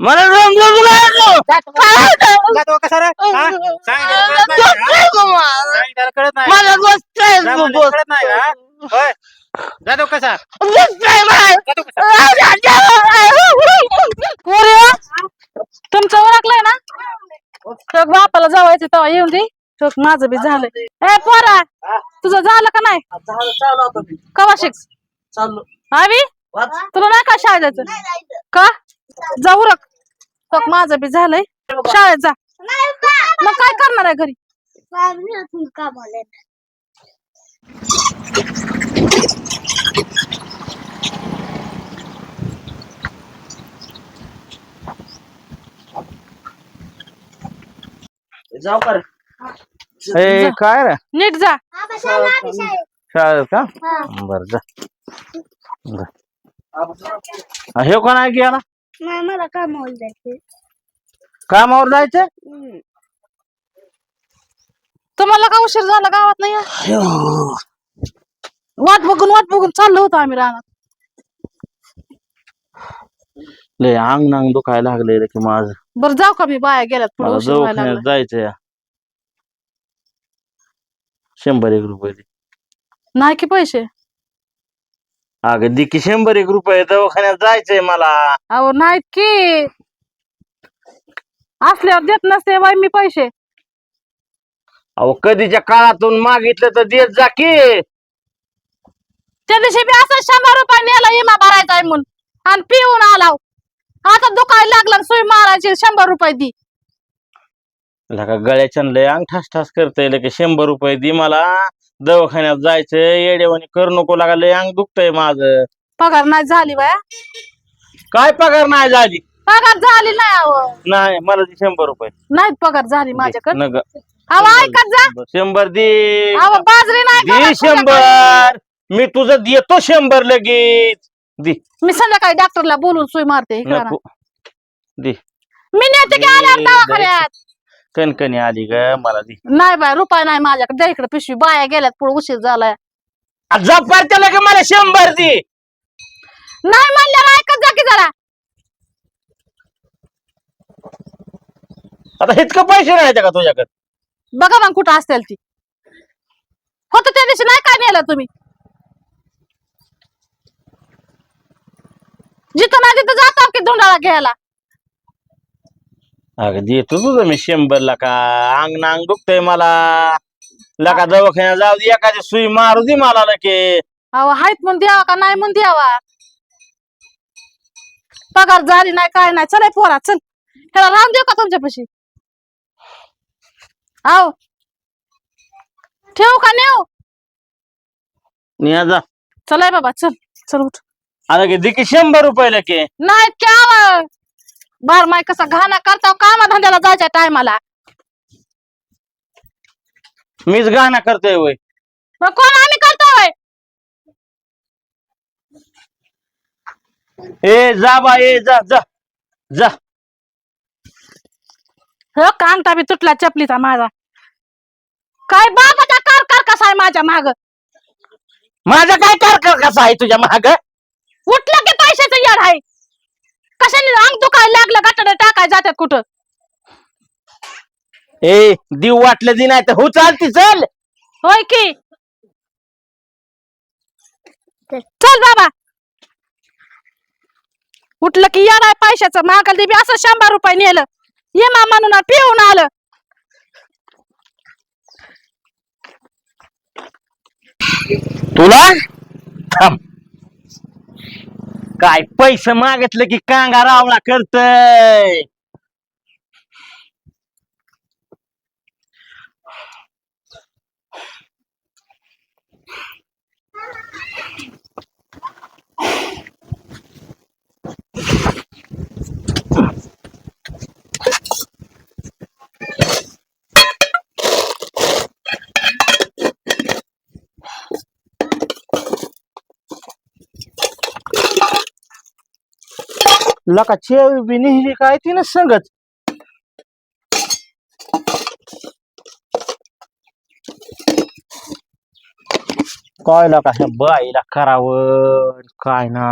मला जातो हा? कळत नाही का? कळत नाही. मला. कळत नाही का होय. जातो. पोरी? तुमचं ओळखलंय ना? तो बापाला जावायचं तेव्हा येऊन दे. तो माझं बी झालंय. ए पोरा तुझं झालं का नाही? झालं चालू आता मी. कवा शिक चाललो आवी? वाच. तुला नाही का शाळेत जायचं? का? जाऊ रक तो माझं बी झालंय. शाळेत जा. मग काय करणार आहे घरी? जाऊ कर ए काय रे? नीट जा. शाळेत का? बर जा. हे कोण आहे की याला? मला काम होईल जायचं कामावर जायचं तुम्हाला का उशीर झाला गावात नाही? वाट बघून वाट बघून चाललो होतो आम्ही रानात. लय अंग नांग दुखायला लागले रे की माझं. बरं जाऊ का मी बाया गेल्यात पुढे मला उशीर व्हायला दवाखान्यात लागला. जायचंय. शंभर एक रुपये दे. नाही की पैसे? अगं दे की शंभर एक रुपये दवाखान्यात जायचंय मला. अहो नाहीत की. असल्यावर देत नसते बाई मी पैसे. अहो कधीच्या काळातून मागितलं तर देत जा की. त्या दिवशी मी असं शंभर रुपये नेला इमा भरायचा आहे म्हणून. आणि पिऊन आलाव. आता दुखायला लागला आणि सुई मारायची शंभर रुपये दी. लका गळ्याच्या लय अंग ठास ठास करता येईल की शंभर रुपये दे मला. दवाखान्यात जायचंय येडेवानी करू नको लागा लय अंग दुखतंय माझं. पगार नाही झाली बाया. काय पगार नाही झाली? पगार झाली नाही अहो. नाही मला दे शंभर रुपये. नाहीत पगार झाली माझ्याकडे. नग. अहो ऐकत जा. शंभर दे. अहो बाजरी नाही दे. शंभर. मी तुझं देतो शंभर लगेच. दे. मी संध्याकाळी डॉक्टरला बोलून सुई मारते इकडं ना. नको दे. मी नेते की आल्यावर दवाखान्यात. कणकणी आली ग मला दे. नाही बाय रुपये नाही माझ्याकडे. द्या इकडे पिशवी. बाया गेल्यात पुढे उशीर झालाय. जपार त्याला का मला शंभर दे? नाही म्हणल्यावर ऐकत जा की जरा. आता इतकं पैसे नाही का तुझ्याकडे? बघा मग कुठं असतील ती. होत त्या दिवशी नाही काय नेलं तुम्ही? जिथं नाही तिथं जातो की धुंडाळा घ्यायला? अगं देतो तुझं मी शंभरला का अंग नांग दुखतंय मला. लका दवाखान्यात जाऊ दे एखादी सुई मारू दे मला लके अहो हायत म्हणून द्यावा का नाही म्हणून द्यावा? पगार झाली नाही काय नाही. चल पोरा चल. ह्याला राहून देऊ का तुमच्यापाशी? आहो ठेवू का नेऊ? निया जा. चल बाबा चल. चल उठ. आता की दे की शंभर रुपये लके नाही क्या बार माय कसा घाणा करता कामा धंद्याला जायच्या टायमाला? मीच गाणं करतोय वय. मग कोण आम्ही करतोय ए जा बा ए जा जा जा. हो कांगटा बी तुटला चपलीचा माझा. काय बाबाचा कार कार कसा आहे माझ्या माग? माझा काय कार कसा आहे तुझ्या महाग उठलं की पैशाचं याड आहे. कशाने दुखायला लागलं गटाडे टाकाय जातात कुठं? ए देव वाटलं दे नाही तर हो चालती चल. होय की. चल बाबा. उठलं की याड आहे पैशाचं महागाल देवी असं शंभर रुपये नेलं. ये मा म्हणून पिऊन आलं. तुला? थांब. काय पैसे मागितलं की कांगा रावळा करतय? लका चेव बी निहिली काय तिनं संगत. काय लका ह्या बाईला करावं काय ना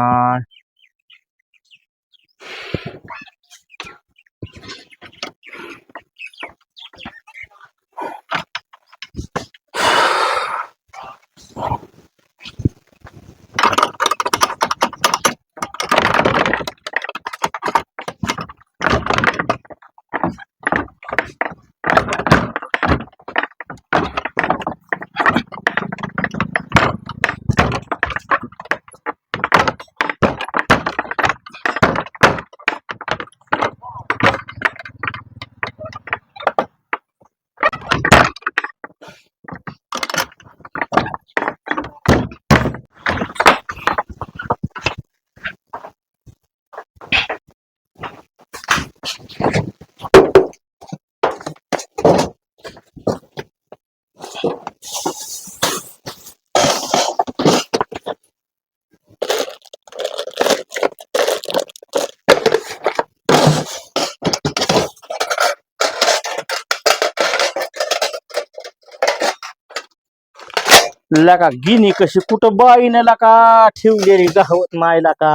लका गिनी कशी कुठं बाईने लका ठेवलेली गावत माय लका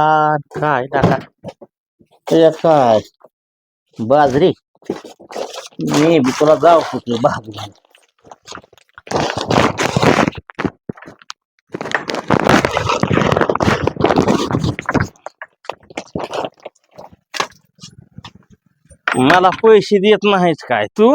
काय लका काय? बाजरी? मी बी तुला जाऊ कुठलं बाजरी मला पैसे देत नाहीस काय तू?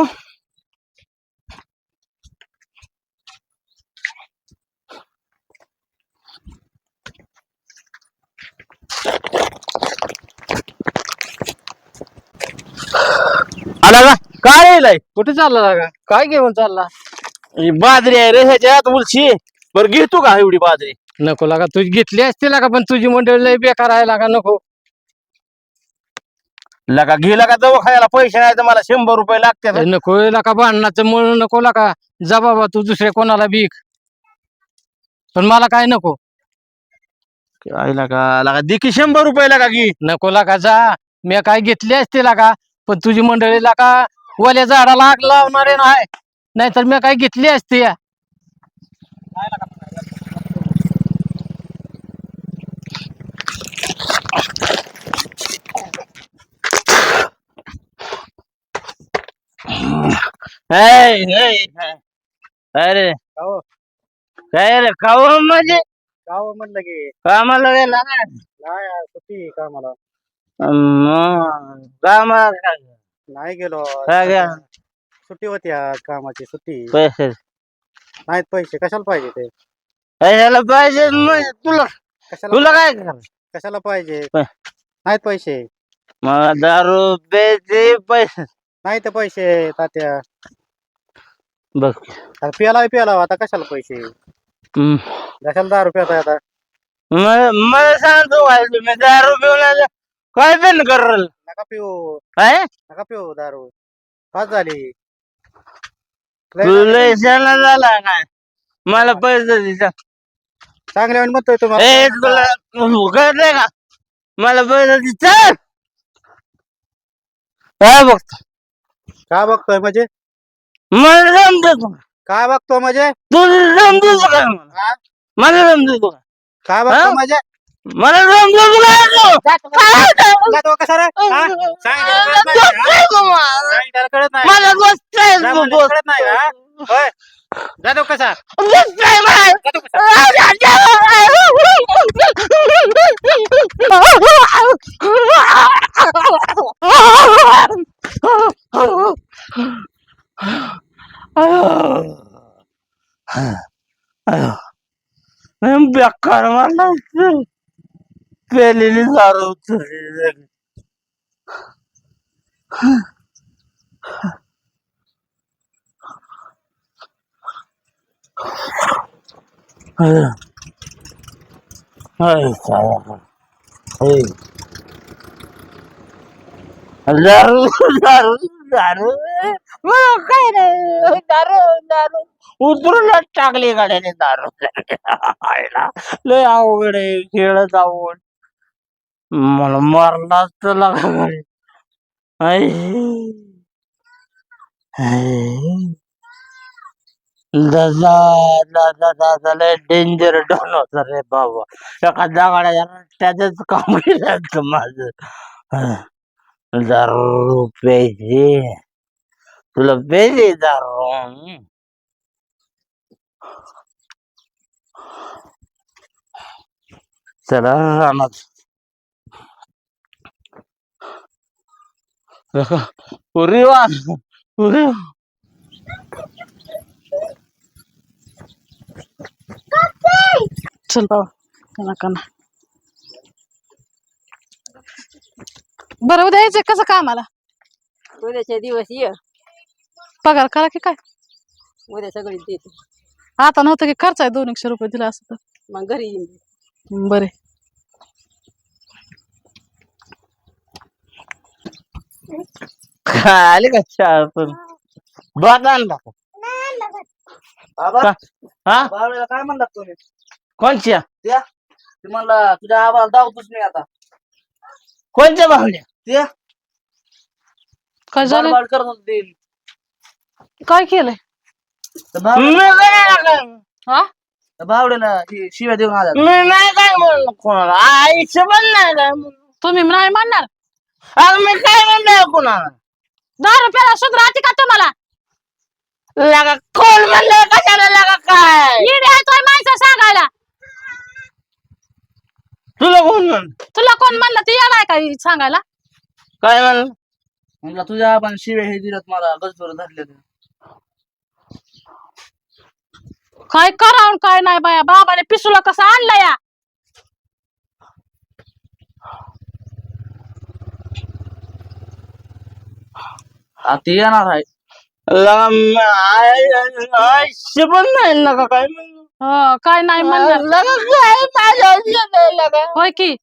आला का? काय येईल कुठे चालला लागा काय घेऊन चालला? ही बाजरी आहे रे ह्याच्यात उलशी बर घेतो का एवढी बाजरी? नको लागा तुझी घेतली असती लागा पण तुझी मंडळी लय बेकार आहे लागा नको. लका गेला का दवाखान्याला पैसे नाही तर मला शंभर रुपये लागतात. ए, नको लागा भांडणाचं म्हणून नको लागा. जा बाबा तू दुसऱ्या कोणाला बीक पण मला काय नको? काय लागा लागा दे की शंभर रुपये लागा की नको लागा जा. मी काय घेतली असते लागा पण तुझी मंडळी लागा वल्या झाडाला आग लावणारे नाही? नाहीतर मी काय घेतली असते? या. अरे काय रे. खाऊ म्हणजे? गाव म्हणलं की. कामाला गेला ना नाही सुट्टी कामाला. मग कामाला नाही गेलो. काय गे? सुट्टी होती आज कामाची सुट्टी. पैसे. नाहीत पैसे कशाला पाहिजे ते? पैशाला पाहिजे म्हणजे तुला कशाला तुला काय करायचं? कशाला पाहिजे? पै- नाहीत पैसे. मला दारू प्यायचे पैसे. नाही ते पैसे तात्या. बघ. आता प्याला प्याला आता कशाला पैसे? हम्म. कशाला दारू प्याता आता? मला मला सांगतो काय तुम्ही दारू पिऊन आले, काय पण करल नका पिऊ. काय? नका पिऊ दारू. पाच झाली. तू लय लय शाणा झाला काय मला पैसे दे जा. चांगल्या म्हणतोय ए तुम्हाला तुला कळतंय का? मला पैसे दे चल. काय बघ काय बघतोय म्हणजे? मला समजत काय बघतो म्हणजे? तुला समजत काय मला काय हा? बघतो म्हणजे? मला हा? कळत नाही मला. कळत. जातो कसा? बेकार मला पेलेली दारू उचलली. हाय दारू दारू दारू. मला काय नाही दारू दारू. उतरूनच टाकली गाड्याने दारू. लय अवघड आहे. खेळ जाऊन मला मारलाच तर लागा दादा दादा दादा लय डेंजर डॉन होता रे बाबा. एका दगाडा दगाड्या त्याच काम केलं माझ. दारू प्यायची. तुला प्यायची दारू? चला रानात पुरी वा. पुरी चल बाबा कना कना बरं उद्या यायचं कसं कामाला? उद्याच्या दिवस ये. पगार करा की काय? उद्या सगळी देते. आता नव्हतं की खर्च आहे दोन एकशे रुपये दिला असं मग घरी येईन. बरे. आले का चार पण भात आणला का? बाबा का? हा? बावळ्याला काय म्हणलात तुम्ही? कोणच्या? त्या? ते म्हणला तुझ्या आबाला दावतोच मी आता. कोणत्या भावल्या ते काय झालं? बडबड करत होते ते. काय केलंय? तर मी बावळ्याला काय काय- हा? तर ही शिव्या देऊन आल्या मी नाही काय म्हणलं कोणाला? आईचं पण नाही काय म्हणलं. तुम्ही नाही म्हणणार अगं मी काय म्हणलं कोणाला? दहा रुपयाला सुधराची का तुम्हाला? लगा कोण म्हणलं कशाला लगा काय? येडे आहे तोय माणसं सांगायला. तुला कोण म्हणलं? तुला कोण म्हणलं? ते येणार काय सांगायला? काय म्हणलं? म्हणला तुझ्या आबाने शिव्या हे दिल्यात मला गजबोर धरले काय करावं काय नाही बाया? बाबाने पिसूला कसं आणलं या? आता येणार आहे. लगा आई- आईचं पण नाही लगा काय? म्हणलं हो, काय नाही म्हणणार. लगा काय माझ्या आईचं नाही लगा होय की